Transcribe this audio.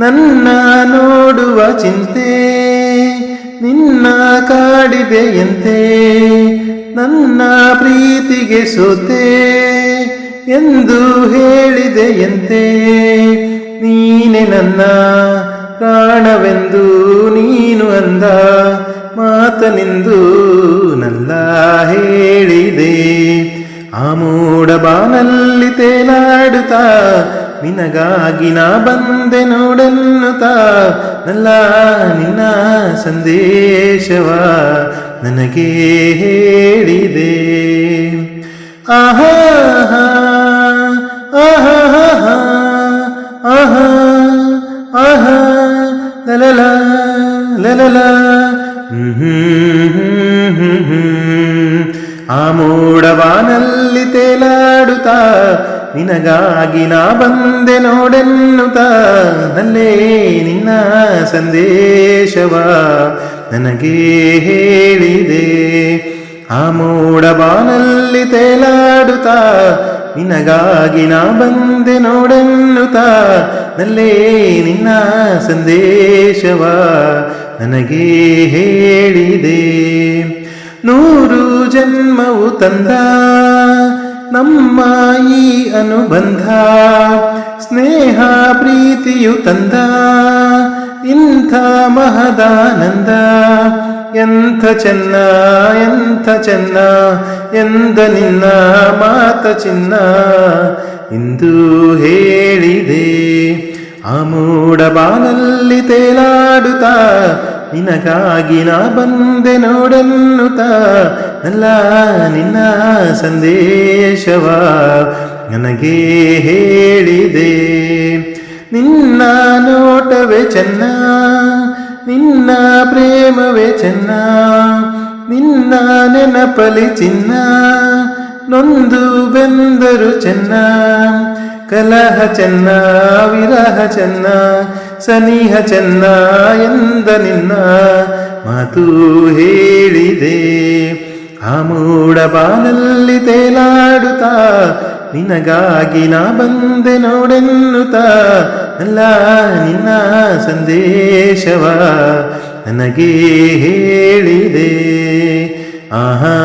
ನನ್ನ ನೋಡುವ ಚಿಂತೆ, ನಿನ್ನ ಕಾಡಿದೆಯಂತೆ ನನ್ನ ಪ್ರೀತಿಗೆ ಸೋತೆ ಎಂದು ಹೇಳಿದೆಯಂತೆ ನೀನೆ ನನ್ನ ಪ್ರಾಣವೆಂದು ನೀನು ಅಂದ, ಮಾತನೆಂದು ನಲ್ಲ ಹೇಳಿದೆ. ಆ ಮೋಡ ಬಾನಲ್ಲಿ ತೇಲಾಡುತ್ತಾ ನಿನಗಾಗಿ ನಾ ಬಂದೆ ನೋಡೆನ್ನುತ್ತಾ ನಲ್ಲ ನಿನ್ನ ಸಂದೇಶವ ನನಗೆ ಹೇಳಿದೆ. ಆಹಾ ಆಹಾ ಆಹಾ ಆಹಾ, ಲಲಲ ಲಲಲ. ಆ ಮೋಡವಾನಲ್ಲಿ ತೇಲಾಡುತ್ತಾ ನಿನಗಾಗಿ ನಾ ಬಂದೆ ನೋಡೆನ್ನುತ್ತ. ನಲ್ಲೇ ನಿನ್ನ ಸಂದೇಶವ. ನನಗೆ ಹೇಳಿದೆ, ಆ ಮೂಡಬಾನಲ್ಲಿ ತೇಲಾಡುತ್ತಾ. ನಿನಗಾಗಿ ನಾ ಬಂದೆ ನೋಡೆನ್ನುತ್ತಾ. ನಲ್ಲೇ ನಿನ್ನ ಸಂದೇಶವ. ನನಗೆ ಹೇಳಿದೆ, ನೂರು ಜನ್ಮವು ತಂದ ನಮ್ಮ ಈ ಅನುಬಂಧ, ಸ್ನೇಹ ಪ್ರೀತಿಯು ತಂದ, ಇಂಥ ಮಹದಾನಂದ, ಎಂಥ ಚೆನ್ನ ಎಂಥ ಚೆನ್ನ, ಎಂದ ನಿನ್ನ ಮಾತ ಚಿನ್ನ, ಇಂದು ಹೇಳಿದೆ. ಆ ಮೋಡ ಬಾನಲ್ಲಿ ನಿನಗಾಗಿ ನಾ ಬಂದೆ ನೋಡನ್ನುತ ಅಲ್ಲ ನಿನ್ನ ಸಂದೇಶವ ನನಗೆ ಹೇಳಿದೆ. ನಿನ್ನ ನೋಟವೇ ಚೆನ್ನ, ನಿನ್ನ ಪ್ರೇಮವೇ ಚೆನ್ನ, ನಿನ್ನ ನೆನಪಲಿ ಚಿನ್ನ, ನೊಂದು ಬೆಂದರು ಚೆನ್ನ, ಕಲಹ ಚೆನ್ನ, ವಿರಹ ಚೆನ್ನ ಸನಿಹ ಚೆನ್ನ ಎಂದ ನಿನ್ನ ಮಾತು ಹೇಳಿದೆ. ಆ ಮೂಡ ಬಾನಲ್ಲಿ ತೇಲಾಡುತ್ತಾ ನಿನಗಾಗಿ ನಾ ಬಂದೆ ನೋಡೆನ್ನುತ್ತ. ಅಲ್ಲ, ನಿನ್ನ ಸಂದೇಶವ ನನಗೆ ಹೇಳಿದೆ. ಆಹಾ.